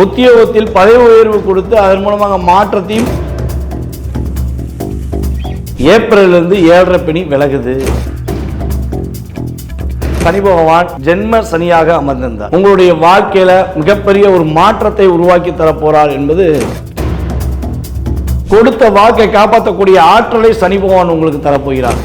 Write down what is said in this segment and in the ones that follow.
உத்தியோகத்தில் பதவி உயர்வு கொடுத்து அதன் மூலமாக மாற்றத்தையும் ஏப்ரலிலிருந்து ஏழரை பிணி விலகுது. சனி பகவான் ஜென்ம சனியாக அமர்ந்திருந்தார். உங்களுடைய வாழ்க்கையில மிகப்பெரிய ஒரு மாற்றத்தை உருவாக்கி தரப்போறார் என்பது கொடுத்த வாக்கை காப்பாற்றக்கூடிய ஆற்றலை சனி பகவான் உங்களுக்கு தரப்போகிறார்.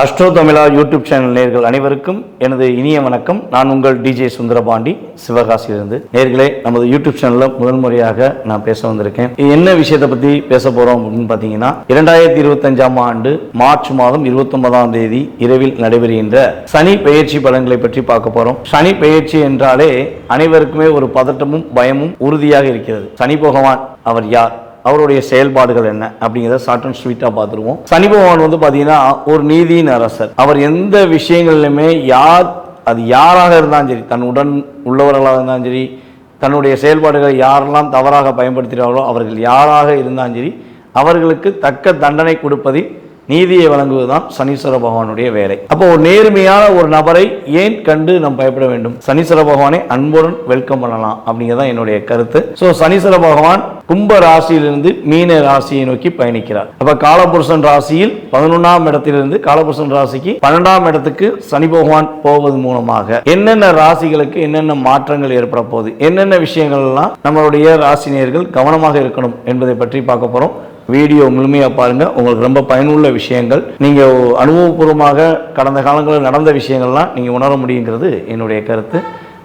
அஸ்ட்ரோ தமிழா யூடியூப் சேனல் நேர்கள் அனைவருக்கும் எனது இனிய வணக்கம். நான் உங்கள் டிஜே சுந்தரபாண்டி சிவகாசியிலிருந்து. நேர்களே நமது யூடியூப் சேனல்ல முதல் முறையாக நான் பேச வந்திருக்கேன். என்ன விஷயத்தை பத்தி பேச போறோம் அப்படின்னு பாத்தீங்கன்னா இரண்டாயிரத்தி இருபத்தஞ்சாம் ஆண்டு மார்ச் மாதம் இருபத்தி ஒன்பதாம் தேதி இரவில் நடைபெறுகின்ற சனி பெயர்ச்சி பலன்களை பற்றி பார்க்க போறோம். சனி பெயர்ச்சி என்றாலே அனைவருக்குமே ஒரு பதட்டமும் பயமும் உறுதியாக இருக்கிறது. சனி பகவான் அவர் யார்? அவருடைய செயல்பாடுகள் என்ன அப்படிங்கிறத ஷார்ட் அண்ட் ஸ்வீட்டாக பார்த்துருவோம். சனி பகவான் வந்து பார்த்தீங்கன்னா ஒரு நீதியின் அரசர். அவர் எந்த விஷயங்கள்லையுமே யார் அது யாராக இருந்தாலும் சரி தன் உடன் உள்ளவர்களாக இருந்தாலும் சரி தன்னுடைய செயல்பாடுகளை யாரெல்லாம் தவறாக பயன்படுத்துகிறார்களோ அவர்கள் யாராக இருந்தாலும் சரி அவர்களுக்கு தக்க தண்டனை கொடுப்பதில் நீதியை வழங்குவதுதான் சனீஸ்வர பகவானுடைய வேலை. அப்போ ஒரு நேர்மையான ஒரு நபரை ஏன் கண்டு நாம் பயப்பட வேண்டும்? சனீஸ்வர பகவானை அன்புடன் வெல்கம் பண்ணலாம் அப்படிங்கிறதான் என்னுடைய கருத்து. ஸோ சனீஸ்வர பகவான் கும்ப ராசியிலிருந்து மீன ராசியை நோக்கி பயணிக்கிறார். அப்ப காலபுருஷன் ராசியில் பதினொன்றாம் இடத்திலிருந்து காலபுருஷன் ராசிக்கு பன்னெண்டாம் இடத்துக்கு சனி பகவான் போவது மூலமாக என்னென்ன ராசிகளுக்கு என்னென்ன மாற்றங்கள் ஏற்பட போகுது? என்னென்ன விஷயங்கள் எல்லாம் நம்மளுடைய ராசினியர்கள் கவனமாக இருக்கணும் என்பதை பற்றி பார்க்க போறோம். வீடியோ முழுமையாக பாருங்கள் உங்களுக்கு ரொம்ப பயனுள்ள விஷயங்கள். நீங்கள் அனுபவபூர்வமாக கடந்த காலங்களில் நடந்த விஷயங்கள்லாம் நீங்கள் உணர முடியுங்கிறது என்னுடைய கருத்து.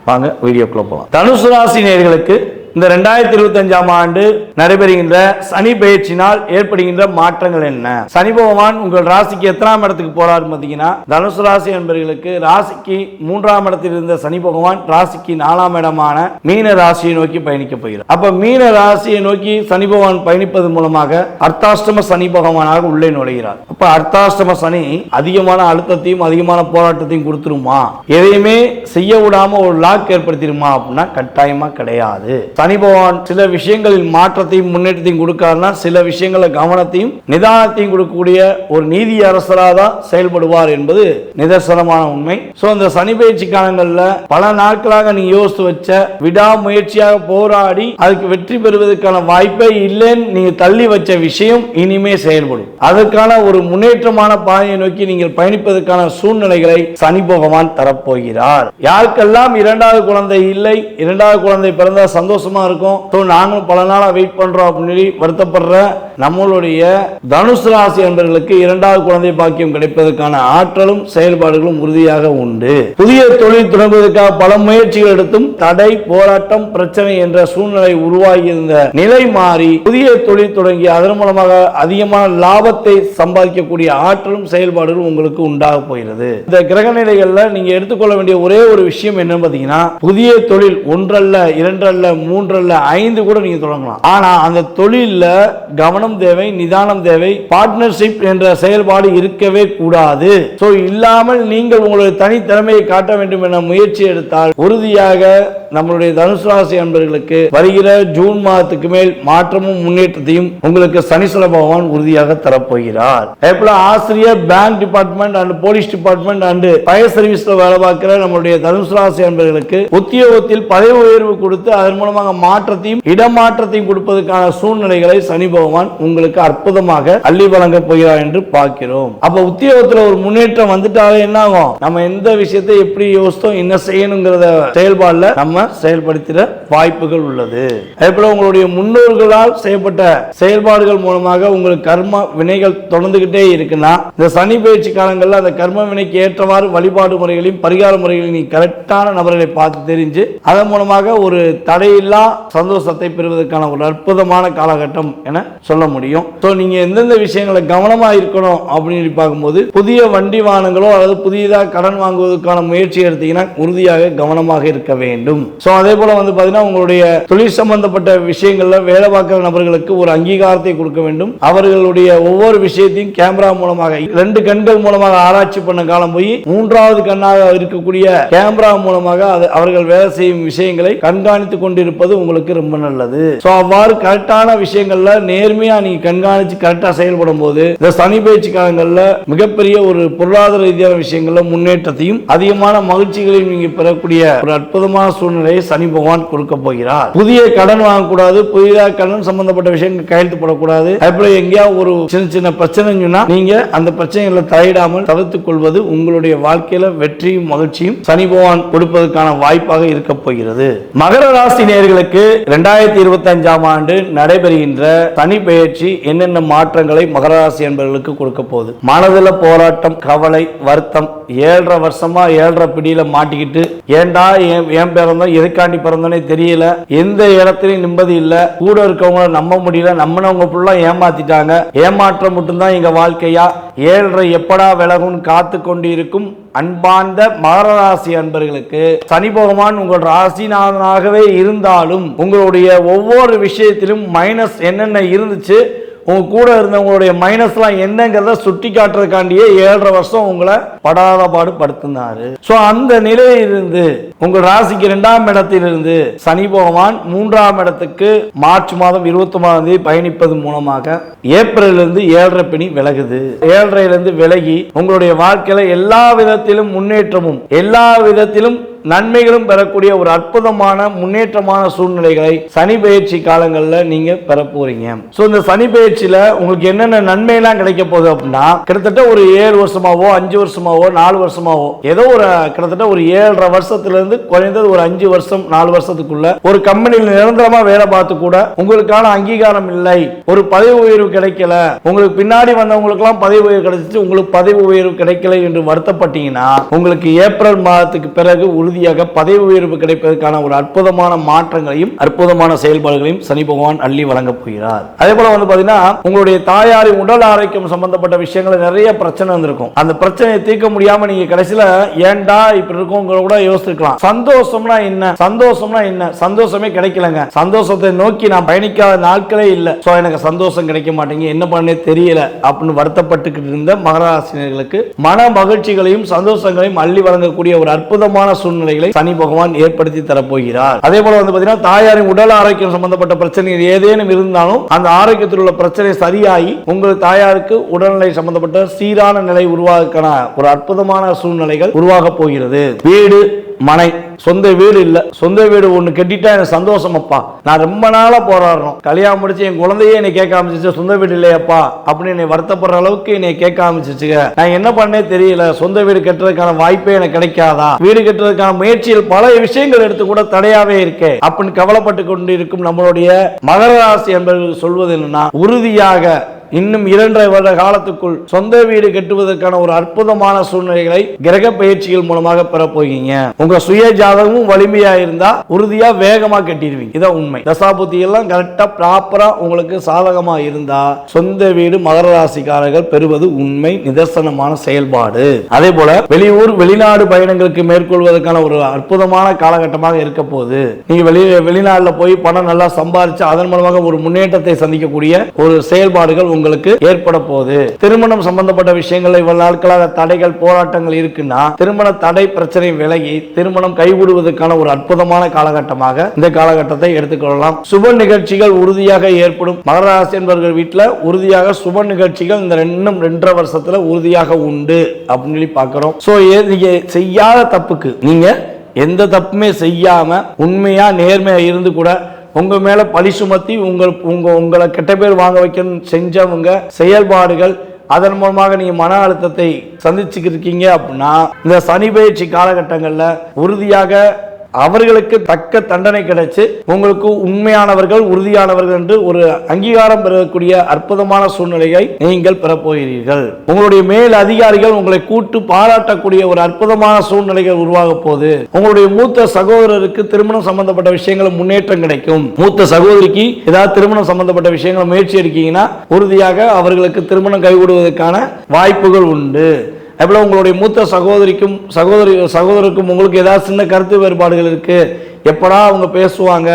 வாங்க வீடியோக்குள்ளே போகலாம் தனுசு ராசி நேர்களுக்கு இந்த ரெண்டாயிரத்தி இருபத்தஞ்சாம் ஆண்டு நடைபெறுகின்ற சனி பயிற்சினால் ஏற்படுகின்ற மாற்றங்கள் என்ன? சனி பகவான் உங்கள் ராசிக்கு எத்தனாம் இடத்துக்கு போறாரு பார்த்தீங்கன்னா தனுசு ராசி என்பவர்களுக்கு ராசிக்கு மூன்றாம் இடத்தில் இருந்த சனி பகவான் ராசிக்கு நாலாம் இடமான மீன ராசியை நோக்கி பயணிக்க போகிறார். அப்ப மீன ராசியை நோக்கி சனி பகவான் பயணிப்பது மூலமாக அர்த்தாஷ்டம சனி பகவானாக உள்ளே நுழைகிறார். அப்ப அர்த்தாஷ்டம சனி அதிகமான அழுத்தத்தையும் அதிகமான போராட்டத்தையும் கொடுத்துருமா? எதையுமே செய்ய விடாம ஒரு லாக் ஏற்படுத்திடுமா அப்படின்னா கட்டாயமா கிடையாது. சனி பகவான் சில விஷயங்களில் மாற்றத்தையும் முன்னேற்றத்தையும் கொடுக்காருன்னா சில விஷயங்கள கவனத்தையும் நிதானத்தையும் கொடுக்கக்கூடிய ஒரு நீதி அரசராக தான் செயல்படுவார் என்பது நிதர்சனமான உண்மை. சோ இந்த சனி பயிற்சி காலங்களில் பல நாட்களாக நீ யோசித்து வச்ச விடாமுயற்சியாக போராடி அதுக்கு வெற்றி பெறுவதற்கான வாய்ப்பே இல்லைன்னு நீங்க தள்ளி வச்ச விஷயம் இனிமே செயல்படும். அதற்கான ஒரு முன்னேற்றமான பாதையை நோக்கி நீங்கள் பயணிப்பதற்கான சூழ்நிலைகளை சனி பகவான் தரப்போகிறார். யாருக்கெல்லாம் இரண்டாவது குழந்தை இல்லை இரண்டாவது குழந்தை பிறந்த சந்தோஷம் இருக்கும். ஸோ நாங்களும் பல நாளாக வெயிட் பண்ணுறோம் அப்படின்னு சொல்லி வருத்தப்படுற நம்மளுடைய தனுசு ராசி அன்பர்களுக்கு இரண்டாவது குழந்தை பாக்கியம் கிடைப்பதற்கான ஆற்றலும் செயல்பாடுகளும் உறுதியாக உண்டு. புதிய தொழில் தொடங்குவதற்காக பல முயற்சிகள் எடுத்தும் தடை போராட்டம் பிரச்சனை என்ற சூழ்நிலை உருவாகியிருந்த நிலை மாறி புதிய தொழில் தொடங்கி அதன் மூலமாக அதிகமான லாபத்தை சம்பாதிக்கக்கூடிய ஆற்றலும் செயல்பாடுகளும் உங்களுக்கு உண்டாக போகிறது. இந்த கிரக நிலைகள்ல நீங்க எடுத்துக்கொள்ள வேண்டிய ஒரே ஒரு விஷயம் என்னன்னு பாத்தீங்கன்னா புதிய தொழில் ஒன்றல்ல இரண்டல்ல மூன்றல்ல ஐந்து கூட நீங்கள் தொடங்கலாம். ஆனால் அந்த தொழிலில் கவனம் தேவை நிதானம் தேவை பார்ட்னர்ஷிப் என்ற செயல்பாடு இருக்கவே கூடாது. ஸோ இல்லாமல் நீங்கள் உங்களுடைய தனித்திறமையை காட்ட வேண்டும் என முயற்சி எடுத்தால் உறுதியாக நம்மளுடைய தனுசு ராசி அன்பர்களுக்கு வருகிற ஜூன் மாதத்துக்கு மேல் மாற்றமும் முன்னேற்றத்தையும் உங்களுக்கு சனீஸ்வர பகவான் உறுதியாக தரப்போகிறார். அதேபோல ஆசிரியர் bank department and police department and fire சர்வீஸ்ல வேலை பார்க்கிற நம்மளுடைய தனுசு ராசி அன்பர்களுக்கு உத்தியோகத்தில் பதவி உயர்வு கொடுத்து அதன் மூலமாக மாற்றத்தையும் இடமாற்றத்தையும் கொடுப்பதற்கான சூழ்நிலைகளை சனி பகவான் உங்களுக்கு அற்புதமாக அள்ளி வழங்க போகிறார் என்று பார்க்கிறோம். அப்ப உத்தியோகத்துல ஒரு முன்னேற்றம் வந்துட்டாலே என்ன ஆகும் நம்ம எந்த விஷயத்தை எப்படி யோசித்தோம் என்ன செய்யணுங்கிறத செயல்பாடுல நம்ம செயல்படுத்திட வாய்ப்புகள் உள்ளது. அதே போல உங்களுடைய முன்னோர்களால் செய்யப்பட்ட செயல்பாடுகள் மூலமாக உங்களுக்கு கர்ம வினைகள் தொடர்ந்துகிட்டே இருக்குன்னா இந்த சனி பயிற்சி காலங்களில் அந்த கர்ம வினைக்கு ஏற்றவாறு வழிபாடு முறைகளையும் பரிகார முறைகளையும் நீ கரெக்டான நபர்களை பார்த்து தெரிஞ்சு அதன் மூலமாக ஒரு தடையில்லா சந்தோஷத்தை பெறுவதற்கான ஒரு அற்புதமான காலகட்டம் என சொல்ல முடியும். ஸோ நீங்க எந்தெந்த விஷயங்களை கவனமா இருக்கணும் அப்படின்னு பார்க்கும்போது புதிய வண்டி வாகனங்களோ அல்லது புதியதாக கடன் வாங்குவதற்கான முயற்சி எடுத்தீங்கன்னா உறுதியாக கவனமாக இருக்க வேண்டும். ஸோ அதே போல வந்து பார்த்தீங்கன்னா உங்களுடைய தொழில் சம்பந்தப்பட்ட விஷயங்கள்ல வேலை பார்க்குற நபர்களுக்கு ஒரு அங்கீகாரத்தை கொடுக்க வேண்டும். அவர்களுடைய ஒவ்வொரு விஷயத்தையும் கேமரா மூலமாக ரெண்டு கண்கள் மூலமாக ஆராய்ச்சி பண்ண காலம் போய் மூன்றாவது கண்ணாக இருக்கக்கூடிய கேமரா மூலமாக அவர்கள் வேலை செய்யும் விஷயங்களை கண்காணித்து கொண்டிருப்பது உங்களுக்கு ரொம்ப நல்லது. ஸோ அவ்வாறு கரெக்டான விஷயங்கள்ல நேர்மையா நீங்க கண்காணிச்சு கரெக்டா செயல்படும் போது இந்த சனி பயிற்சி காலங்களில் மிகப்பெரிய ஒரு பொருளாதார ரீதியான விஷயங்கள்ல முன்னேற்றத்தையும் அதிகமான மகிழ்ச்சிகளையும் நீங்க பெறக்கூடிய ஒரு அற்புதமான சூழ்நிலையை சனி பகவான் கொடுக்க போகிறார். புதிய கடன் வாங்கக்கூடாது புதிதாக கடன் சம்பந்தப்பட்ட விஷயங்கள் கையெழுத்து போடக்கூடாது. அதுபோல எங்கேயாவது ஒரு சின்ன சின்ன பிரச்சனை சொன்னா நீங்க அந்த பிரச்சனைகளை தலையிடாமல் தவிர்த்துக் கொள்வது உங்களுடைய வாழ்க்கையில வெற்றியும் மகிழ்ச்சியும் சனி பகவான் கொடுப்பதற்கான வாய்ப்பாக இருக்க போகிறது. மகர ராசி நேயர்களுக்கு இரண்டாயிரத்தி இருபத்தி அஞ்சாம் ஆண்டு நடைபெறுகின்ற தனி பயிற்சி என்னென்ன மாற்றங்களை மகர ராசி என்பவர்களுக்கு கொடுக்க போகுது? மனதில் போராட்டம் கவலை வருத்தம் ஏழரை வருஷமா ஏழரை பிடியில மாட்டிக்கிட்டு ஏன்டா ஏன் பிறந்தோம் எதுக்காண்டி பிறந்தோன்னே தெரியல எந்த இடத்துலையும் நிம்மதி இல்ல கூட இருக்கவங்கள நம்ப முடியல நம்மனவங்க ஃபுல்லா ஏமாத்திட்டாங்க. ஏமாற்றம் மட்டும்தான் எங்க வாழ்க்கையா? ஏழரை எப்படா விலகும்னு காத்து கொண்டு இருக்கும் அன்பார்ந்த மகர ராசி அன்பர்களுக்கு சனி பகவான் உங்கள் ராசிநாதனாகவே இருந்தாலும் உங்களுடைய ஒவ்வொரு விஷயத்திலும் மைனஸ் என்னென்ன இருந்துச்சு உங்க கூட இருந்தவங்களுடைய மைனஸ்லாம் என்னங்கிறத சுட்டி காட்டுறதுக்காண்டியே ஏழரை வருஷம் உங்களை படாத பாடு படுத்தினாரு ஸோ அந்த நிலையிலிருந்து உங்கள் ராசிக்கு இரண்டாம் இடத்திலிருந்து சனி பகவான் மூன்றாம் இடத்துக்கு மார்ச் மாதம் இருபத்தி ஒன்பதாம் தேதி பயணிப்பது மூலமாக ஏப்ரல்லிருந்து ஏழரை பிணி விலகுது. ஏழரையிலிருந்து விலகி உங்களுடைய வாழ்க்கையில எல்லா விதத்திலும் முன்னேற்றமும் எல்லா விதத்திலும் நன்மைகளும் பெறக்கூடிய ஒரு அற்புதமான முன்னேற்றமான சூழ்நிலைகளை சனி பயிற்சி காலங்களில் நீங்க பெற போறீங்க. ஸோ இந்த சனி பயிற்சியில உங்களுக்கு என்னென்ன நன்மையெல்லாம் கிடைக்க போகுது அப்படின்னா கிட்டத்தட்ட ஒரு ஏழு வருஷமாவோ அஞ்சு வருஷமாவோ நாலு வருஷமாவோ ஏதோ ஒரு கிட்டத்தட்ட ஒரு ஏழரை வருஷத்துல இருந்து குறைந்தது ஒரு அஞ்சு வருஷம் நாலு வருஷத்துக்குள்ள ஒரு கம்பெனியில் நிரந்தரமா வேலை பார்த்து கூட உங்களுக்கான அங்கீகாரம் இல்லை. ஒரு பதவி உயர்வு கிடைக்கல. உங்களுக்கு பின்னாடி வந்தவங்களுக்கெல்லாம் பதவி உயர்வு கிடைச்சிச்சு உங்களுக்கு பதவி உயர்வு கிடைக்கல என்று வருத்தப்பட்டீங்கன்னா உங்களுக்கு ஏப்ரல் மாதத்துக்கு பிறகு உறுதியாக பதவி உயர்வு கிடைப்பதற்கான ஒரு அற்புதமான மாற்றங்களையும் அற்புதமான செயல்பாடுகளையும் சனி பகவான் அள்ளி வழங்கப் போகிறார். அதே போல வந்து பாத்தீங்கன்னா உங்களுடைய தாயாரின் உடல் ஆரோக்கியம் சம்பந்தப்பட்ட விஷயங்கள் நிறைய பிரச்சனை வந்திருக்கும். அந்த பிரச்சனையை தீர்க்க முடியாம நீங்க கடைசியில ஏண்டா இப்படி இருக்கும் கூட யோசிச்சிருக்கலாம். சந்தோஷம்னா என்ன? சந்தோஷம்னா என்ன? சந்தோஷமே கிடைக்கலங்க. சந்தோஷத்தை நோக்கி நான் பயணிக்காத நாட்களே இல்லை. ஸோ எனக்கு சந்தோஷம் கிடைக்க மாட்டேங்க என்ன பண்ணே தெரியல. அப்படின்னு வருத்தப்பட்டுக்கிட்டு இருந்த மகராசினர்களுக்கு மன மகிழ்ச்சிகளையும் சந்தோஷங்களையும் அள்ளி வழங்கக்கூடிய ஒரு அற்புதமான சூழ்நிலை சூழ்நிலைகளை சனி பகவான் ஏற்படுத்தி தரப்போகிறார். அதே போல வந்து பாத்தீங்கன்னா தாயாரின் உடல் ஆரோக்கியம் சம்பந்தப்பட்ட பிரச்சனைகள் ஏதேனும் இருந்தாலும் அந்த ஆரோக்கியத்தில் உள்ள பிரச்சனை சரியாகி உங்கள் தாயாருக்கு உடல்நிலை சம்பந்தப்பட்ட சீரான நிலை உருவாக்கான ஒரு அற்புதமான சூழ்நிலைகள் உருவாக போகிறது. வீடு மனை சொந்த வீடு இல்ல. சொந்த வீடு ஒண்ணு கட்டிட்டா எனக்கு சந்தோஷம் அப்பா. நான் ரொம்ப நாளா போராடுறோம். கல்யாணம் முடிச்சு என் குழந்தையே என்னை கேட்க ஆரம்பிச்சிச்சு சொந்த வீடு இல்லையப்பா அப்படின்னு என்னை வருத்தப்படுற அளவுக்கு என்னை கேட்க ஆரம்பிச்சிச்சுங்க நான் என்ன பண்ணே தெரியல. சொந்த வீடு கட்டுறதுக்கான வாய்ப்பே எனக்கு கிடைக்காதா? வீடு கட்டுறதுக்கான முயற்சியில் பல விஷயங்கள் எடுத்து கூட தடையாவே இருக்கே. அப்படின்னு கவலைப்பட்டு கொண்டு இருக்கும் நம்மளுடைய மகர ராசி என்பவர்கள் சொல்வது என்னன்னா உறுதியாக இன்னும் இரண்டரை வருட காலத்துக்குள் சொந்த வீடு கட்டுவதற்கான ஒரு அற்புதமான சூழ்நிலைகளை கிரக பயிற்சிகள் மூலமாக பெறப்போகிறீங்க. உங்க சுய ஜாதகமும் வலிமையா இருந்தா உறுதியா வேகமா கட்டிடுவீங்க. இதான் உண்மை. தசாபுத்தி எல்லாம் கரெக்டா ப்ராப்பரா உங்களுக்கு சாதகமா இருந்தா சொந்த வீடு மகர ராசிக்காரர்கள் பெறுவது உண்மை நிதர்சனமான செயல்பாடு. அதே போல வெளியூர் வெளிநாடு பயணங்களுக்கு மேற்கொள்வதற்கான ஒரு அற்புதமான காலகட்டமாக இருக்க போகுது. நீங்க வெளி வெளிநாட்டில் போய் பணம் நல்லா சம்பாதிச்சு அதன் மூலமாக ஒரு முன்னேற்றத்தை சந்திக்கக்கூடிய ஒரு செயல்பாடுகள் உங்களுக்கு ஏற்பட போகுது திருமணம் சம்பந்தப்பட்ட விஷயங்கள் இவ்வளவு நாட்களாக தடைகள் போராட்டங்கள் இருக்குன்னா திருமண தடை பிரச்சனை விலகி திருமணம் கைவிடுவதற்கான ஒரு அற்புதமான காலகட்டமாக இந்த காலகட்டத்தை எடுத்துக்கொள்ளலாம். சுப நிகழ்ச்சிகள் உறுதியாக ஏற்படும். மகர ராசி என்பவர்கள் வீட்டில் உறுதியாக சுப நிகழ்ச்சிகள் இந்த ரெண்டும் ரெண்டரை வருஷத்துல உறுதியாக உண்டு அப்படின்னு சொல்லி பார்க்கிறோம். ஸோ நீங்க செய்யாத தப்புக்கு நீங்க எந்த தப்புமே செய்யாம உண்மையா நேர்மையா இருந்து கூட உங்க மேல பழி சுமத்தி உங்கள் உங்க உங்களை கெட்ட பேர் வாங்க வைக்கணும் செஞ்சவங்க செயல்பாடுகள் அதன் மூலமாக நீங்க மன அழுத்தத்தை சந்திச்சுக்கிட்டு இருக்கீங்க அப்படின்னா இந்த சனி பயிற்சி காலகட்டங்களில் உறுதியாக அவர்களுக்கு தக்க தண்டனை கிடைச்சு உங்களுக்கு உண்மையானவர்கள் உறுதியானவர்கள் என்று ஒரு அங்கீகாரம் பெறக்கூடிய அற்புதமான சூழ்நிலையை நீங்கள் பெறப்போகிறீர்கள். உங்களுடைய மேல் அதிகாரிகள் உங்களை கூட்டு பாராட்டக்கூடிய ஒரு அற்புதமான சூழ்நிலைகள் உருவாக போகுது உங்களுடைய மூத்த சகோதரருக்கு திருமணம் சம்பந்தப்பட்ட விஷயங்கள் முன்னேற்றம் கிடைக்கும். மூத்த சகோதரிக்கு ஏதாவது திருமணம் சம்பந்தப்பட்ட விஷயங்கள் முயற்சி எடுக்கீங்கன்னா உறுதியாக அவர்களுக்கு திருமணம் கைவிடுவதற்கான வாய்ப்புகள் உண்டு. அதுபோல் உங்களுடைய மூத்த சகோதரிக்கும் சகோதரி சகோதரருக்கும் உங்களுக்கு ஏதாவது சின்ன கருத்து வேறுபாடுகள் இருக்குது எப்படா அவங்க பேசுவாங்க?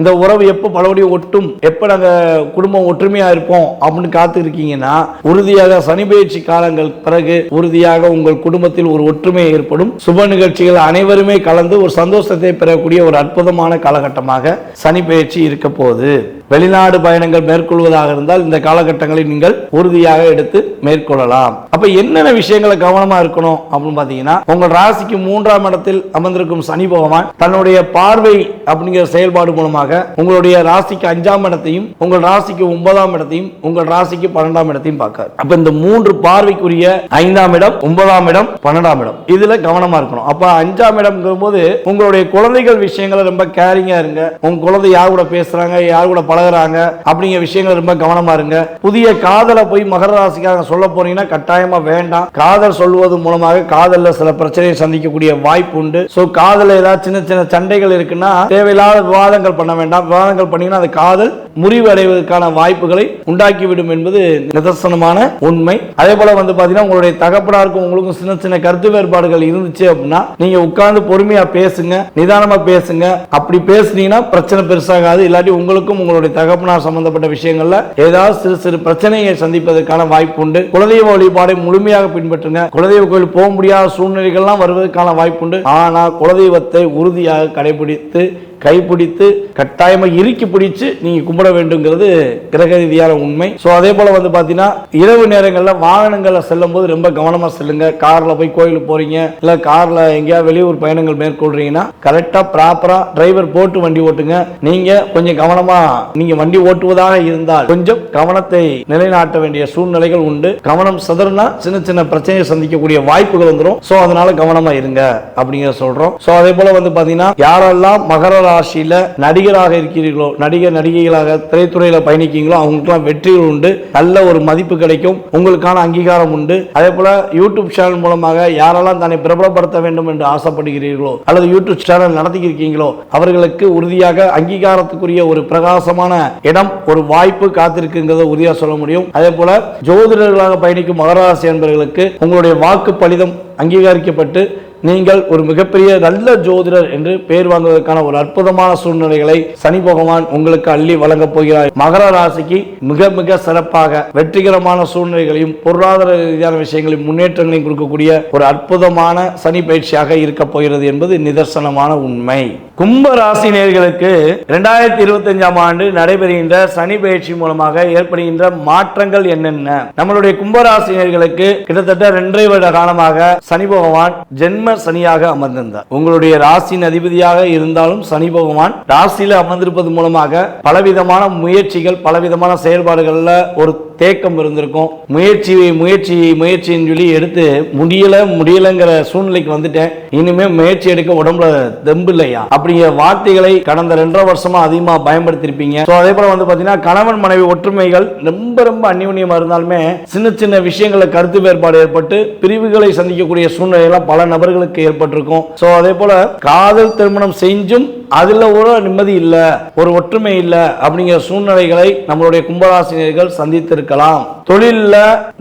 இந்த உறவு எப்போ பலபடி ஒட்டும்? எப்போ நாங்கள் குடும்பம் ஒற்றுமையாக இருப்போம்? அப்படின்னு காத்து இருக்கீங்கன்னா உறுதியாக சனி பயிற்சி காலங்கள் பிறகு உறுதியாக உங்கள் குடும்பத்தில் ஒரு ஒற்றுமை ஏற்படும். சுப நிகழ்ச்சிகள் அனைவருமே கலந்து ஒரு சந்தோஷத்தை பெறக்கூடிய ஒரு அற்புதமான காலகட்டமாக சனி பயிற்சி இருக்க போகுது. வெளிநாடு பயணங்கள் மேற்கொள்வதாக இருந்தால் இந்த காலகட்டங்களை நீங்கள் உறுதியாக எடுத்து மேற்கொள்ளலாம். அப்ப என்னென்ன விஷயங்களை கவனமா இருக்கணும் அப்படின்னு பாத்தீங்கன்னா உங்கள் ராசிக்கு மூன்றாம் இடத்தில் அமர்ந்திருக்கும் சனி பகவான் தன்னுடைய பார்வை அப்படிங்கிற செயல்பாடு மூலமாக உங்களுடைய ராசிக்கு அஞ்சாம் இடத்தையும் உங்கள் ராசிக்கு ஒன்பதாம் இடத்தையும் உங்கள் ராசிக்கு பன்னெண்டாம் இடத்தையும் பார்க்காரு. அப்ப இந்த மூன்று பார்வைக்குரிய ஐந்தாம் இடம் ஒன்பதாம் இடம் பன்னெண்டாம் இடம். இதுல கவனமா இருக்கணும். அப்ப அஞ்சாம் இடம் போது உங்களுடைய குழந்தைகள் விஷயங்களை ரொம்ப கேரிங்கா இருங்க. உங்க குழந்தை யார் கூட பேசுறாங்க யார் கூட பழகுறாங்க. அப்படிங்கிற விஷயங்களை ரொம்ப கவனமா இருங்க. புதிய காதலை போய் மகர ராசிக்காரங்க சொல்ல போறீங்கன்னா கட்டாயமா வேண்டாம். காதல் சொல்வது மூலமாக காதல்ல சில பிரச்சனையை சந்திக்கக்கூடிய வாய்ப்பு உண்டு. சோ காதல ஏதாவது சின்ன சின்ன சண்டைகள் இருக்குன்னா தேவையில்லாத விவாதங்கள் பண்ண வேண்டாம். விவாதங்கள் பண்ணீங்கன்னா அது காதல் முறிவு அடைவதற்கான வாய்ப்புகளை உண்டாக்கிவிடும் என்பது நிதர்சனமான உண்மை. அதே போல வந்து பாத்தீங்கன்னா உங்களுடைய தகப்பனாருக்கும் உங்களுக்கும் சின்ன சின்ன கருத்து வேறுபாடுகள் இருந்துச்சு அப்படின்னா நீங்க உட்கார்ந்து பொறுமையா பேசுங்க நிதானமா பேசுங்க. அப்படி பேசுனீங்கன்னா பிரச்சனை பெருசாகாது. இல்லாட்டி உங்களுக்கும் உங்களுடைய தகப்பனார் சம்பந்தப்பட்ட விஷயங்கள்ல ஏதாவது சிறு சிறு பிரச்சனையை சந்திப்பதற்கான வாய்ப்பு உண்டு குலதெய்வ வழிபாடை முழுமையாக பின்பற்றுங்க. குலதெய்வ கோயில் போக முடியாத சூழ்நிலைகள்லாம் வருவதற்கான வாய்ப்பு உண்டு ஆனா குலதெய்வத்தை உறுதியாக கடைபிடித்து கைப்பிடித்து கட்டாயமா இறுக்கி பிடிச்சு நீங்க கும்பிட வேண்டுங்கிறது கிரக ரீதியான உண்மை. ஸோ அதே போல வந்து பாத்தீங்கன்னா இரவு நேரங்களில் வாகனங்களில் செல்லும் போது ரொம்ப கவனமா செல்லுங்க. கார்ல போய் கோயிலுக்கு போறீங்க இல்ல கார்ல எங்கேயாவது வெளியூர் பயணங்கள் மேற்கொள்றீங்கன்னா கரெக்டா ப்ராப்பரா டிரைவர் போட்டு வண்டி ஓட்டுங்க. நீங்க கொஞ்சம் கவனமா நீங்க வண்டி ஓட்டுவதாக இருந்தால் கொஞ்சம் கவனத்தை நிலைநாட்ட வேண்டிய சூழ்நிலைகள் உண்டு. கவனம் சதறுனா சின்ன சின்ன பிரச்சனையை சந்திக்கக்கூடிய வாய்ப்புகள் வந்துடும் ஸோ அதனால கவனமா இருங்க அப்படிங்கிற சொல்றோம். ஸோ அதே போல வந்து பாத்தீங்கன்னா யாரெல்லாம் மகர ராசியில் நடிகராக இருக்கிறீர்களோ நடிகர் நடிகைகளாக திரைத்துறையில் பயணிக்கீங்களோ அவங்களுக்குலாம் வெற்றிகள் உண்டு நல்ல ஒரு மதிப்பு கிடைக்கும் உங்களுக்கான அங்கீகாரம் உண்டு. அதே போல யூடியூப் சேனல் மூலமாக யாரெல்லாம் தன்னை பிரபலப்படுத்த வேண்டும் என்று ஆசைப்படுகிறீர்களோ அல்லது யூடியூப் சேனல் நடத்தியிருக்கீங்களோ அவர்களுக்கு உறுதியாக அங்கீகாரத்துக்குரிய ஒரு பிரகாசமான இடம் ஒரு வாய்ப்பு காத்திருக்குங்கிறத உறுதியாக சொல்ல முடியும். அதே போல ஜோதிடர்களாக பயணிக்கும் மகராசி என்பவர்களுக்கு உங்களுடைய வாக்கு பலிதம் அங்கீகரிக்கப்பட்டு நீங்கள் ஒரு மிகப்பெரிய நல்ல ஜோதிடர் என்று பெயர் வாங்குவதற்கான ஒரு அற்புதமான சூழ்நிலைகளை சனி பகவான் உங்களுக்கு அள்ளி வழங்கப் போகிறார். மகர ராசிக்கு மிக மிக சிறப்பாக வெற்றிகரமான சூழ்நிலைகளையும் பொருளாதார ரீதியான விஷயங்களையும் முன்னேற்றங்களையும் கொடுக்கக்கூடிய ஒரு அற்புதமான சனி பயிற்சியாக இருக்க போகிறது என்பது நிதர்சனமான உண்மை. கும்ப ராசி நேர்களுக்கு இரண்டாயிரத்தி இருபத்தி அஞ்சாம் ஆண்டு நடைபெறுகின்ற சனி பயிற்சி மூலமாக ஏற்படுகின்ற மாற்றங்கள் என்னென்ன? நம்மளுடைய கும்பராசி நேர்களுக்கு கிட்டத்தட்ட இரண்டரை வருட காலமாக சனி பகவான் ஜென்ம சனியாக அமர்ந்திருந்தார். உங்களுடைய ராசியின் அதிபதியாக இருந்தாலும் சனி பகவான் ராசியில அமர்ந்திருப்பது மூலமாக பலவிதமான முயற்சிகள் பலவிதமான செயல்பாடுகள்ல ஒரு தேக்கம் இருந்திருக்கும். முயற்சி முயற்சி முயற்சின்னு சொல்லி எடுத்து முடியல முடியலங்கிற சூழ்நிலைக்கு வந்துட்டேன். இனிமே முயற்சி எடுக்க உடம்புல தெம்பு இல்லையா? அப்படிங்கிற வார்த்தைகளை கடந்த ரெண்டரை வருஷமா அதிகமா பயன்படுத்திருப்பீங்க ஸோ அதே போல வந்து பாத்தீங்கன்னா கணவன் மனைவி ஒற்றுமைகள் ரொம்ப ரொம்ப அந்யோன்யமா இருந்தாலுமே சின்ன சின்ன விஷயங்களை கருத்து வேறுபாடு ஏற்பட்டு பிரிவுகளை சந்திக்கக்கூடிய சூழ்நிலையெல்லாம் பல நபர்கள் நபர்களுக்கு ஏற்பட்டிருக்கும். ஸோ அதே போல காதல் திருமணம் செஞ்சும் அதில் ஒரு நிம்மதி இல்லை ஒரு ஒற்றுமை இல்லை அப்படிங்கிற சூழ்நிலைகளை நம்மளுடைய கும்பராசினியர்கள் சந்தித்திருக்கலாம். தொழிலில்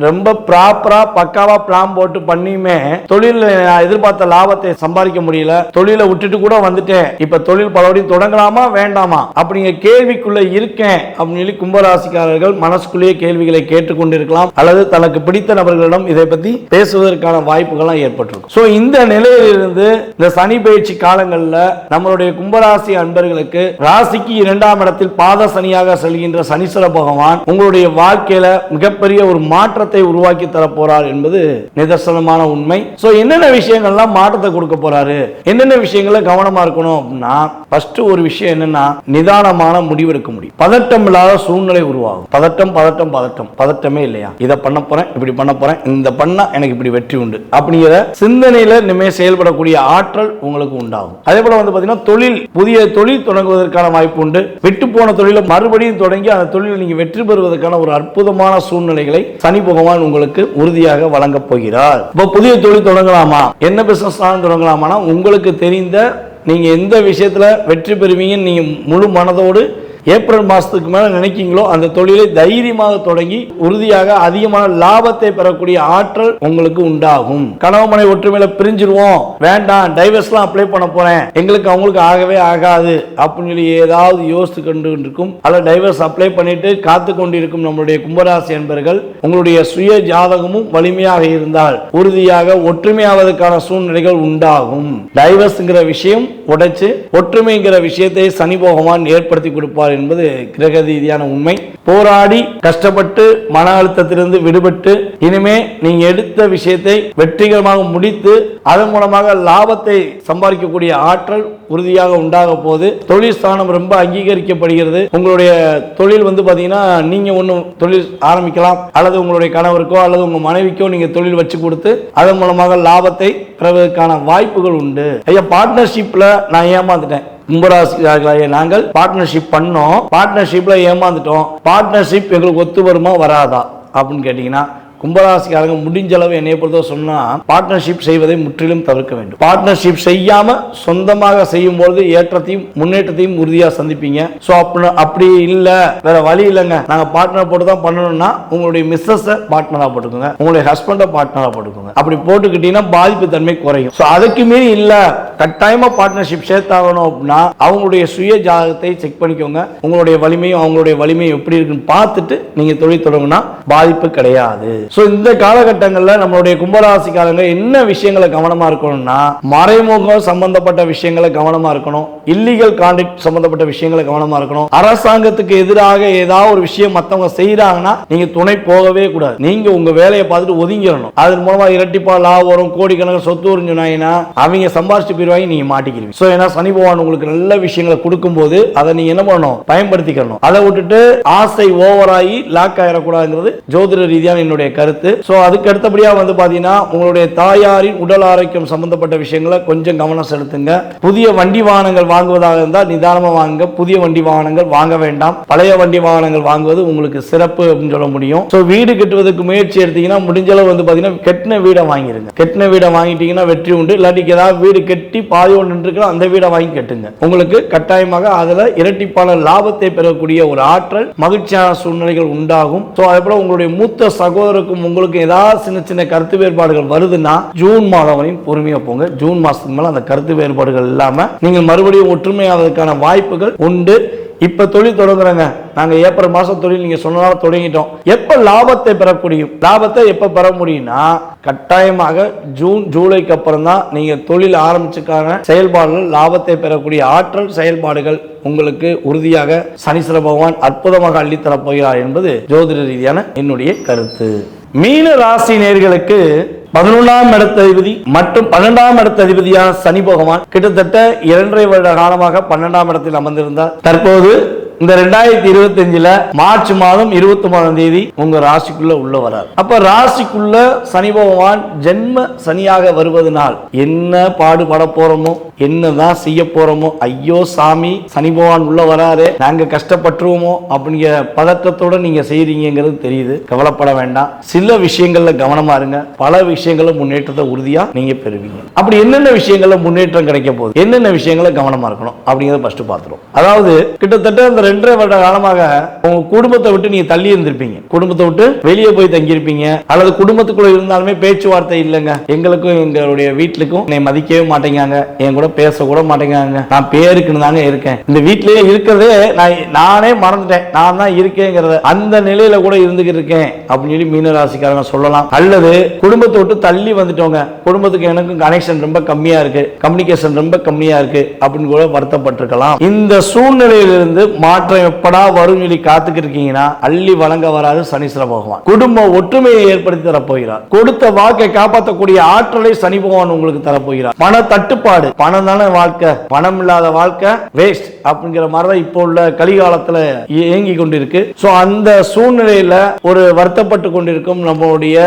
ரொம்ப ப்ராப்பரா பக்காவா பிளான் போட்டு பண்ணியுமே தொழில் எதிர்பார்த்த லாபத்தை சம்பாதிக்க முடியல தொழிலை விட்டுட்டு கூட வந்துட்டேன். இப்ப தொழில் பலபடியும் தொடங்கலாமா வேண்டாமா? அப்படிங்கிற கேள்விக்குள்ள இருக்கேன் அப்படின்னு சொல்லி கும்பராசிக்காரர்கள் மனசுக்குள்ளேயே கேள்விகளை கேட்டுக்கொண்டிருக்கலாம். அல்லது தனக்கு பிடித்த நபர்களிடம் இதை பத்தி பேசுவதற்கான வாய்ப்புகள்லாம் ஏற்பட்டிருக்கும். ஸோ இந்த நிலையிலிருந்து இந்த சனி பயிற்சி காலங்களில் நம்மளுடைய கும்பராசி அன்பர்களுக்கு ராசிக்கு இரண்டாம் இடத்தில் பாத சனியாக செல்கின்ற சனீஸ்வர பகவான் உங்களுடைய வாழ்க்கையில மிகப்பெரிய ஒரு மாற்றத்தை உருவாக்கி தர போறார் என்பது நிதர்சனமான உண்மை. சோ என்னென்ன விஷயங்கள்லாம் மாற்றத்தை கொடுக்க போறாரு? என்னென்ன விஷயங்கள கவனமா இருக்கணும் அப்படின்னா ஃபர்ஸ்ட் ஒரு விஷயம் என்னன்னா நிதானமான முடிவெடுக்க முடியும். பதட்டம் இல்லாத சூழ்நிலை உருவாகும். பதட்டம் பதட்டம் பதட்டம். பதட்டமே இல்லையா? இதை பண்ண போறேன் இப்படி பண்ண போறேன் இந்த பண்ணா எனக்கு இப்படி வெற்றி உண்டு. அப்படிங்கிற சிந்தனையில இனிமே செயல்படக்கூடிய ஆற்றல் உங்களுக்கு உண்டாகும். அதே போல வந்து பாத்தீங்கன்னா தொழில் புதிய தொழில் தொடங்குவதற்கான வாய்ப்பு உண்டு. விட்டு போன தொழிலை மறுபடியும் தொடங்கி அந்த தொழிலில் நீங்க வெற்றி பெறுவதற்கான ஒரு அற்புதமான சூழ்நிலைகளை சனி பகவான் உங்களுக்கு உறுதியாக வழங்கப் போகிறார். இப்போ புதிய தொழில் தொடங்கலாமா? என்ன பிசினஸ் தொடங்கலாமானா உங்களுக்கு தெரிந்த நீங்க எந்த விஷயத்துல வெற்றி பெறுவீங்கன்னு நீங்க முழு மனதோடு ஏப்ரல் மாதத்துக்கு மேலே நினைக்கிங்களோ அந்த தொழிலை தைரியமாக தொடங்கி உறுதியாக அதிகமான லாபத்தை பெறக்கூடிய ஆற்றல் உங்களுக்கு உண்டாகும். கணவன் ஒற்றுமையில பிரிஞ்சிருவோம். வேண்டாம் டைவர்ஸ்லாம் அப்ளை பண்ண போறேன். எங்களுக்கு அவங்களுக்கு ஆகவே ஆகாது. அப்படின்னு சொல்லி ஏதாவது யோசித்து கொண்டு இருக்கும் அல்ல டைவர்ஸ் அப்ளை பண்ணிட்டு காத்து கொண்டிருக்கும் நம்மளுடைய கும்பராசி என்பர்கள் உங்களுடைய சுய ஜாதகமும் வலிமையாக இருந்தால் உறுதியாக ஒற்றுமையாவதற்கான சூழ்நிலைகள் உண்டாகும். டைவர்ஸ்ங்கிற விஷயம் உடைச்சு ஒற்றுமைங்கிற விஷயத்தை சனி பகவான் ஏற்படுத்தி கொடுப்பார். என்பது கிரக ரீதியான உண்மை. போராடி கஷ்டப்பட்டு மன அழுத்தத்திலிருந்து விடுபட்டு இனிமே நீங்க எடுத்த விஷயத்தை வெற்றிகரமாக முடித்து அதன் மூலமாக லாபத்தை சம்பாதிக்கக்கூடிய ஆற்றல் உறுதியாக உண்டாக போது தொழில் ஸ்தானம் ரொம்ப அங்கீகரிக்கப்படுகிறது. உங்களுடைய தொழில் வந்து பாத்தீங்கன்னா நீங்க ஒண்ணு தொழில் ஆரம்பிக்கலாம். அல்லது உங்களுடைய கணவருக்கோ அல்லது உங்க மனைவிக்கோ நீங்க தொழில் வச்சு கொடுத்து அதன் மூலமாக லாபத்தை பெறுவதற்கான வாய்ப்புகள் உண்டு. ஐயா பார்ட்னர்ஷிப்ல நான் ஏமாந்துட்டேன். கும்பராசிக்காரர்களாகிய நாங்கள் பார்ட்னர்ஷிப் பண்ணோம். பார்ட்னர்ஷிப்பில் ஏமாந்துட்டோம். பார்ட்னர்ஷிப் எங்களுக்கு ஒத்து வருமா? வராதா? அப்படின்னு கேட்டிங்கன்னா கும்பராசிக்காரங்க முடிஞ்ச அளவு என்னை பொறுத்த சொன்னால் பார்ட்னர்ஷிப் செய்வதை முற்றிலும் தவிர்க்க வேண்டும். பார்ட்னர்ஷிப் செய்யாமல் சொந்தமாக செய்யும் பொழுது ஏற்றத்தையும் முன்னேற்றத்தையும் உறுதியாக சந்திப்பீங்க. ஸோ அப்படி அப்படி இல்லை. வேற வழி இல்லைங்க. நாங்கள் பார்ட்னர் போட்டு தான் பண்ணணும்னா உங்களுடைய மிஸ்ஸஸை பார்ட்னராக போட்டுக்கோங்க. உங்களுடைய ஹஸ்பண்டை பார்ட்னராக போட்டுக்கோங்க. அப்படி போட்டுக்கிட்டீங்கன்னா பாதிப்பு தன்மை குறையும். ஸோ அதுக்கு மீறி இல்லை. கட்டாயமாக பார்ட்னர்ஷிப் சேர்த்தாகணும் அப்படின்னா அவங்களுடைய சுய ஜாதகத்தை செக் பண்ணிக்கோங்க. உங்களுடைய வலிமையும் அவங்களுடைய வலிமையும் எப்படி இருக்குன்னு பார்த்துட்டு நீங்கள் தொழில் தொடங்கினா பாதிப்பு கிடையாது. ஸோ இந்த காலகட்டங்களில் நம்மளுடைய கும்பராசிக்காரங்க என்ன விஷயங்களை கவனமாக இருக்கணும்னா மறைமுகம் சம்பந்தப்பட்ட விஷயங்களை கவனமாக இருக்கணும் இல்லீகல் கான்டாக்ட் சம்பந்தப்பட்ட விஷயங்களை கவனமாக இருக்கணும். அரசாங்கத்துக்கு எதிராக ஏதாவது ஒரு விஷயம் மற்றவங்க செய்கிறாங்கன்னா நீங்கள் துணை போகவே கூடாது. நீங்கள் உங்கள் வேலையை பார்த்துட்டு ஒதுங்கிடணும். அதன் மூலமாக இரட்டிப்பா லாபம் வரும் கோடிக்கணக்கில் சொத்து வரும் அவங்க சம்பாரிச்சு போயிடுவாங்க நீங்கள் மாட்டிக்கிறீங்க. ஸோ ஏன்னா சனி பகவான் உங்களுக்கு நல்ல விஷயங்களை கொடுக்கும்போது அதை நீங்கள் என்ன பண்ணணும்? பயன்படுத்திக்கணும். அதை விட்டுட்டு ஆசை ஓவராகி லாக் ஆகிடக்கூடாதுங்கிறது ஜோதிட ரீதியான என்னுடைய கருத்து. ஸோ அதுக்கு அடுத்தபடியாக வந்து பார்த்தீங்கன்னா உங்களுடைய தாயாரின் உடல் ஆரோக்கியம் சம்பந்தப்பட்ட விஷயங்களை கொஞ்சம் கவனம் செலுத்துங்க. புதிய வண்டி வாகனங்கள் வாங்குவதாக இருந்தால் நிதானமாக வாங்க புதிய வண்டி வாகனங்கள் வாங்க வேண்டாம். பழைய வண்டி வாகனங்கள் வாங்குவது உங்களுக்கு சிறப்பு அப்படின்னு சொல்ல முடியும். ஸோ வீடு கட்டுவதற்கு முயற்சி எடுத்தீங்கன்னா முடிஞ்ச அளவு வந்து பார்த்தீங்கன்னா கெட்டின வீடை வாங்கிருங்க. கெட்டின வீடை வாங்கிட்டீங்கன்னா வெற்றி உண்டு. இல்லாட்டி ஏதாவது வீடு கட்டி பாதி ஒன்று இருக்கிற அந்த வீடை வாங்கி கட்டுங்க. உங்களுக்கு கட்டாயமாக அதில் இரட்டிப்பான லாபத்தை பெறக்கூடிய ஒரு ஆற்றல் மகிழ்ச்சியான சூழ்நிலைகள் உண்டாகும். ஸோ அதே போல் உங்களுடைய மூத்த சகோதரருக்கும் உங்களுக்கு ஏதாவது சின்ன சின்ன கருத்து வேறுபாடுகள் வருதுன்னா ஜூன் மாதம் வரையும் பொறுமையா போங்க. ஜூன் மாசத்துக்கு மேல அந்த கருத்து வேறுபாடுகள் இல்லாம நீங்கள் மறுபடியும் ஒற்றுமையாவதற்கான வாய்ப்புகள் உண்டு. இப்ப தொழில் தொடங்குறாங்க. நாங்க ஏப்ரல் மாசம் தொழில் நீங்க சொன்னதால தொடங்கிட்டோம். எப்ப லாபத்தை பெறக்கூடியும் லாபத்தை எப்ப பெற முடியும்னா கட்டாயமாக ஜூன் ஜூலைக்கு அப்புறம் தான் நீங்க தொழில் ஆரம்பிச்சுக்கான செயல்பாடுகள் லாபத்தை பெறக்கூடிய ஆற்றல் செயல்பாடுகள் உங்களுக்கு உறுதியாக சனீஸ்வர பகவான் அற்புதமாக அள்ளித்தரப் போகிறார் என்பது ஜோதிட ரீதியான என்னுடைய கருத்து. மீன ராசி நேர்களுக்கு பதினொன்றாம் இடத்ததிபதி மற்றும் பன்னெண்டாம் இடத்ததிபதியான சனி பகவான் கிட்டத்தட்ட இரண்டரை வருட காலமாக பன்னெண்டாம் இடத்தில் அமர்ந்திருந்தார். தற்போது இந்த ரெண்டாயிரத்தி இருபத்தஞ்சுல மார்ச் மாதம் இருபத்தி ஒன்பதாம் தேதி உங்க ராசிக்குள்ள உள்ள வரார். அப்ப ராசிக்குள்ள சனி பகவான் ஜென்ம சனியாக வருவதனால் என்ன பாடுபட போறோமோ என்னதான் செய்ய போறோமோ ஐயோ சாமி சனி பகவான் உள்ள வராரு நாங்க கஷ்டப்பட்டுருவோமோ அப்படிங்கிற பதற்றத்தோட நீங்க செய்றீங்கிறது தெரியுது. கவலைப்பட வேண்டாம். சில விஷயங்கள்ல கவனமா இருங்க. பல விஷயங்கள்ல முன்னேற்றத்தை உறுதியா நீங்க பெறுவீங்க. அப்படி என்னென்ன விஷயங்கள்ல முன்னேற்றம் கிடைக்க போகுது? என்னென்ன விஷயங்களை கவனமா இருக்கணும்? அப்படிங்கறத ஃபர்ஸ்ட் பார்த்துருவோம். அதாவது கிட்டத்தட்ட இந்த ரெண்டரை வருட காலமாக உங்க குடும்பத்தை விட்டு நீங்க தள்ளி இருந்திருப்பீங்க. குடும்பத்தை விட்டு வெளியே போய் தங்கியிருப்பீங்க. அல்லது குடும்பத்துக்குள்ள இருந்தாலுமே பேச்சுவார்த்தை இல்லைங்க. எங்களுக்கும் எங்களுடைய வீட்டுக்கும் என்னை மதிக்கவே மாட்டேங்காங்க. என் கூட பேச கூட மாட்டேங்காங்க. நான் பேருக்குன்னு தாங்க இருக்கேன். இந்த வீட்டிலேயே இருக்கிறதே நான் நானே மறந்துட்டேன். நான் தான் இருக்கேங்கிறத அந்த நிலையில கூட இருந்துகிட்டு இருக்கேன். அப்படின்னு சொல்லி மீனராசிக்காரங்க சொல்லலாம். அல்லது குடும்பத்தை விட்டு தள்ளி வந்துட்டோங்க. குடும்பத்துக்கு எனக்கும் கனெக்ஷன் ரொம்ப கம்மியா இருக்கு. கம்யூனிகேஷன் ரொம்ப கம்மியா இருக்கு. அப்படின்னு கூட வருத்தப்பட்டிருக்கலாம். இந்த சூழ்நிலையிலிருந்து மா மாற்றம் எப்படா வரும் சொல்லி காத்துக்கிட்டு இருக்கீங்கன்னா அள்ளி வழங்க வராது சனீஸ்வர பகவான். குடும்ப ஒற்றுமையை ஏற்படுத்தி தரப்போகிறார். கொடுத்த வாக்கை காப்பாற்றக்கூடிய ஆற்றலை சனி பகவான் உங்களுக்கு தரப்போகிறார். பண தட்டுப்பாடு பணம் தானே வாழ்க்கை. பணம் இல்லாத வாழ்க்கை வேஸ்ட் அப்படிங்கிற மாதிரி இப்போ உள்ள கலிகாலத்துல இயங்கி கொண்டிருக்கு. சோ அந்த சூழ்நிலையில ஒரு வருத்தப்பட்டு கொண்டிருக்கும் நம்மளுடைய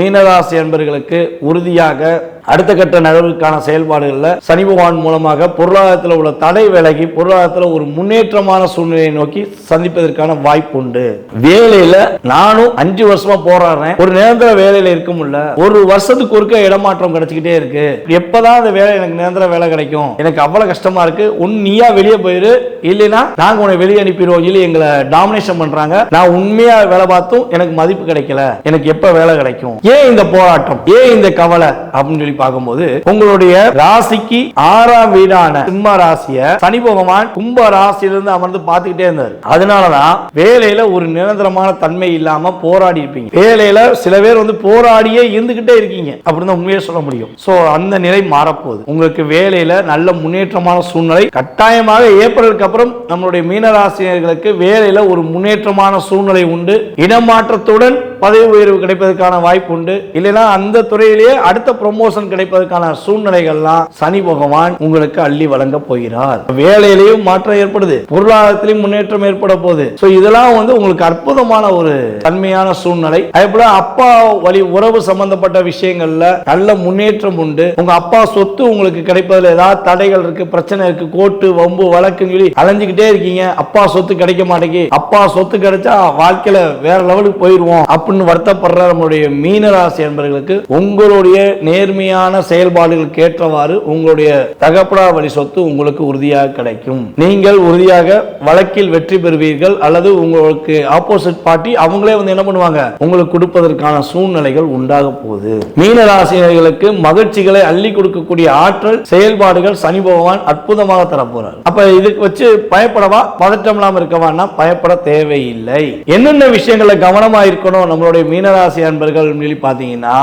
மீனராசி அன்பர்களுக்கு உறுதியாக அடுத்த கட்ட நகர்வுக்கான செயல்பாடுகளில் சனி பகவான் மூலமாக பொருளாதாரத்தில் உள்ள தடை விலகி பொருளாதாரத்தில் ஒரு முன்னேற்றமான சூழ்நிலையை நோக்கி சந்திப்பதற்கான வாய்ப்பு உண்டு. வேலையில நானும் அஞ்சு வருஷமா போராடுறேன். ஒரு நிரந்தர வேலையில இருக்க முடியல. ஒரு வருஷத்துக்கு ஒருக்க இடமாற்றம் கிடைச்சிக்கிட்டே இருக்கு. எப்பதான் அந்த வேலை எனக்கு நிரந்தர வேலை கிடைக்கும்? எனக்கு அவ்வளவு கஷ்டமா இருக்கு. ஒன்னு நீயா வெளியே போயிரு. இல்லைன்னா நாங்க உன்னை வெளியே அனுப்பிடுவோம் இல்லை எங்களை டாமினேஷன் பண்றாங்க. நான் உண்மையா வேலை பார்த்தும் எனக்கு மதிப்பு கிடைக்கல. எனக்கு எப்ப வேலை கிடைக்கும்? ஏன் இந்த போராட்டம்? ஏன் இந்த கவலை? அப்படின்னு சொல்லி பார்க்கும்போது உங்களுடைய ராசிக்கு ஆறாம் வீடான சிம்ம ராசிய சனி பகவான் கும்ப ராசியிலிருந்து அமர்ந்து பார்த்துக்கிட்டே இருந்தார். அதனாலதான் வேலையில ஒரு நிரந்தரமான தன்மை இல்லாம போராடி இருப்பீங்க. வேலையில சில பேர் வந்து போராடியே இருந்துகிட்டே இருக்கீங்க. அப்படின்னு உண்மையே சொல்ல முடியும். சோ அந்த நிலை மாறப்போகுது. உங்களுக்கு வேலையில நல்ல முன்னேற்றமான சூழ்நிலை கட்டாயமாக ஏப்ரலுக்கு அப்புறம் நம்மளுடைய மீனராசினியர்களுக்கு வேலையில ஒரு முன்னேற்றமான சூழ்நிலை உண்டு. இடமாற்றத்துடன் பதவி உயர்வு கிடைப்பதற்கான வாய்ப்பு உண்டு. இல்லைன்னா அந்த துறையிலேயே அடுத்த ப்ரொமோஷன் கிடைப்பதற்கான சூழ்நிலைகள்லாம் சனி பகவான் உங்களுக்கு அள்ளி வழங்க போகிறார். வேலையிலையும் மாற்றம் ஏற்படுது. பொருளாதாரத்திலையும் முன்னேற்றம் ஏற்பட போகுது. இதெல்லாம் வந்து உங்களுக்கு அற்புதமான ஒரு தன்மையான சூழ்நிலை. அதே போல அப்பா வழி உறவு சம்பந்தப்பட்ட விஷயங்கள்ல நல்ல முன்னேற்றம் உண்டு. உங்க அப்பா சொத்து உங்களுக்கு கிடைப்பதில் ஏதாவது தடைகள் இருக்கு பிரச்சனை இருக்கு கோட்டு வம்பு வழக்குன்னு சொல்லி அலைஞ்சுக்கிட்டே இருக்கீங்க. அப்பா சொத்து கிடைக்க மாட்டேங்கி அப்பா சொத்து கிடைச்சா வாழ்க்கையில வேற லெவலுக்கு போயிருவோம். அப்படின்னு வருத்தப்படுற நம்மளுடைய மீனராசி என்பவர்களுக்கு உங்களுடைய நேர்மையான செயல்பாடுகளுக்கு ஏற்றவாறு உங்களுடைய தகப்படா வழி சொத்து உங்களுக்கு உறுதியாக கிடைக்கும். நீங்கள் உறுதியாக வழக்கில் வெற்றி பெறுவீர்கள் அல்லது உங்களுக்கு ஆப்போசிட் பார்ட்டி அவங்களே வந்து என்ன பண்ணுவாங்க? உங்களுக்கு கொடுப்பதற்கான சூழ்நிலைகள் உண்டாக போகுது. மீனராசினர்களுக்கு மகிழ்ச்சிகளை அள்ளி கொடுக்கக்கூடிய ஆற்றல் செயல்பாடுகள் சனி பகவான் அற்புதமாக தரப்போறார். அப்ப இதுக்கு வச்சு பயப்படவா? பதட்டம் இல்லாமல் இருக்கவான்னா பயப்பட தேவையில்லை. என்னென்ன விஷயங்களை கவனமா இருக்கணும்? நம்மளுடைய மீனராசி அன்பர்கள் சொல்லி பார்த்தீங்கன்னா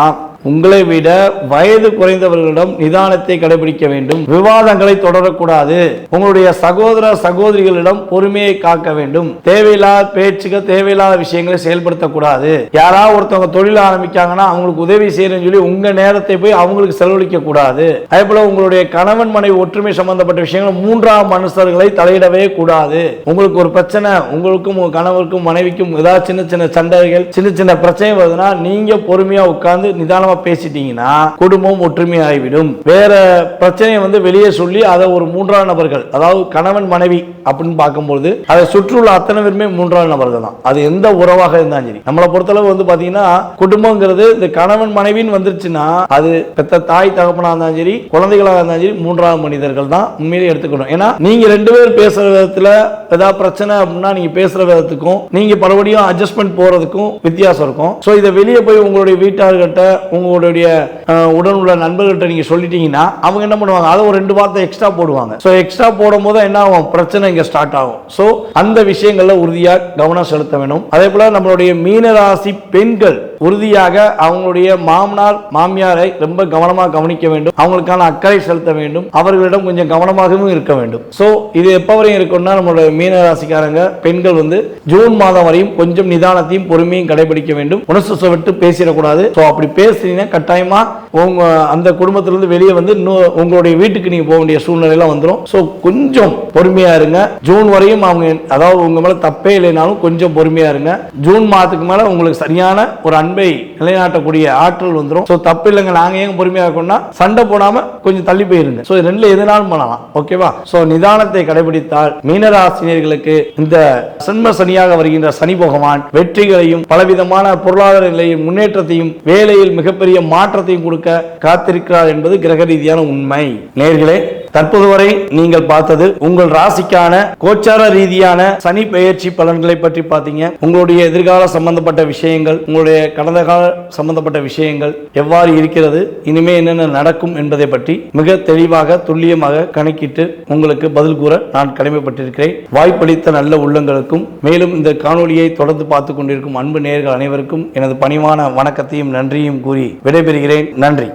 உங்களை விட வயது குறைந்தவர்களிடம் நிதானத்தை கடைபிடிக்க வேண்டும். விவாதங்களை தொடரக்கூடாது. உங்களுடைய சகோதர சகோதரிகளிடம் பொறுமையை காக்க வேண்டும். தேவையில்லாத பேச்சுக்கு தேவையில்லாத விஷயங்களை செயல்படுத்தக்கூடாது. யாராவது ஒருத்தவங்க தொழில் ஆரம்பிக்காங்கன்னா அவங்களுக்கு உதவி செய்யணும்னு சொல்லி உங்க நேரத்தை போய் அவங்களுக்கு செலவழிக்க கூடாது அதே போல உங்களுடைய கணவன் மனைவி ஒற்றுமை சம்பந்தப்பட்ட விஷயங்கள் மூன்றாம் மனுஷர்களை தலையிடவே கூடாது. உங்களுக்கு ஒரு பிரச்சனை உங்களுக்கும் உங்க கணவருக்கும் மனைவிக்கும் ஏதாவது சின்ன சின்ன சண்டைகள் சின்ன சின்ன பிரச்சனை வருதுன்னா நீங்க பொறுமையா உட்கார்ந்து நிதானமா பேசிட்டீங்கன்னா குடும்பம் ஒற்றுமை ஆகிவிடும் வேற பிரச்சனையை வந்து வெளியே சொல்லி அதை ஒரு மூன்றாம் நபர்கள் அதாவது கணவன் மனைவி அப்படின்னு பார்க்கும்போது அதை சுற்றுள்ள அத்தனை பேருமே மூன்றாம் நபர்கள் தான். அது எந்த உறவாக இருந்தாலும் சரி. நம்மளை பொறுத்தளவு வந்து பாத்தீங்கன்னா குடும்பங்கிறது இந்த கணவன் மனைவின்னு வந்துருச்சுன்னா அது பெத்த தாய் தகப்பனா இருந்தாலும் சரி குழந்தைகளாக இருந்தாலும் சரி மூன்றாம் மனிதர்கள் தான் உண்மையிலே எடுத்துக்கணும். ஏன்னா நீங்க ரெண்டு பேர் பேசுற விதத்துல ஏதாவது பிரச்சனை அப்படின்னா நீங்க பேசுற விதத்துக்கும் நீங்க மறுபடியும் அட்ஜஸ்ட்மெண்ட் போறதுக்கும் வித்தியாசம் இருக்கும். ஸோ இதை வெளியே போய் உங்களுடைய வீட்டார்கிட்ட உங்களுடைய உடனுள்ள நண்பர்கிட்ட நீங்கள் சொல்லிட்டீங்கன்னா அவங்க என்ன பண்ணுவாங்க? அதை ஒரு ரெண்டு வார்த்தை எக்ஸ்ட்ரா போடுவாங்க. ஸோ எக்ஸ்ட்ரா போடும் போது என்ன ஆகும்? பிரச்சனை இங்கே ஸ்டார்ட் ஆகும். ஸோ அந்த விஷயங்களில் உறுதியாக கவனம் செலுத்த வேணும். அதே போல் நம்மளுடைய மீனராசி பெண்கள் உறுதியாக அவங்களுடைய மாமனார் மாமியாரை ரொம்ப கவனமாக கவனிக்க வேண்டும். அவங்களுக்கான அக்கறை செலுத்த வேண்டும். அவர்களிடம் கொஞ்சம் கவனமாகவும் இருக்க வேண்டும். ஸோ இது எப்போ வரையும் இருக்கும்னா நம்மளுடைய மீன ராசிக்காரங்க பெண்கள் வந்து ஜூன் மாதம் வரையும் கொஞ்சம் நிதானத்தையும் பொறுமையும் கடைபிடிக்க வேண்டும். உணர்ச்சி விட்டு பேசிடக்கூடாது. ஸோ அப்படி பேசுனீங்கன்னா கட்டாயமா உங்க அந்த குடும்பத்திலிருந்து வெளியே வந்து இன்னும் உங்களுடைய வீட்டுக்கு நீங்க போக வேண்டிய சூழ்நிலையெல்லாம் வந்துடும் ஸோ கொஞ்சம் பொறுமையா இருங்க. ஜூன் வரையும் அவங்க அதாவது உங்க மேல தப்பே இல்லைனாலும் கொஞ்சம் பொறுமையா இருங்க. ஜூன் மாதத்துக்கு மேல உங்களுக்கு சரியான ஒரு அன்பை நிலைநாட்டக்கூடிய ஆற்றல் வந்துடும் ஸோ தப்பு இல்லைங்க நாங்க ஏன் பொறுமையா இருக்கோம்னா சண்டை போடாம கொஞ்சம் தள்ளி போயிருங்க. ஸோ ரெண்டுல எதுனாலும் பண்ணலாம் ஓகேவா ஸோ நிதானத்தை கடைபிடித்தால் மீனராசினியர்களுக்கு இந்த சன்ம சனியாக வருகின்ற சனி பகவான் வெற்றிகளையும் பலவிதமான பொருளாதார நிலையும் முன்னேற்றத்தையும் வேலையில் மிகப்பெரிய மாற்றத்தையும் கொடுக்க காத்திருக்கிறார் என்பது கிரக ரீதியான உண்மை. நேர்களே தற்போது வரை நீங்கள் பார்த்தது உங்கள் ராசிக்கான கோச்சார ரீதியான சனி பெயர்ச்சி பலன்களை பற்றி பார்த்தீங்க. உங்களுடைய எதிர்கால சம்பந்தப்பட்ட விஷயங்கள் உங்களுடைய கடந்த கால சம்பந்தப்பட்ட விஷயங்கள் எவ்வாறு இருக்கிறது இனிமே என்னென்ன நடக்கும் என்பதை பற்றி மிக தெளிவாக துல்லியமாக கணக்கிட்டு உங்களுக்கு பதில் கூற நான் கடமைப்பட்டிருக்கிறேன். வாய்ப்பளித்த நல்ல உள்ளங்களுக்கும் மேலும் இந்த காணொளியை தொடர்ந்து பார்த்து கொண்டிருக்கும் அன்பு நேர்கள் அனைவருக்கும் எனது பணிவான வணக்கத்தையும் நன்றியும் கூறி விடைபெறுகிறேன். நன்றி.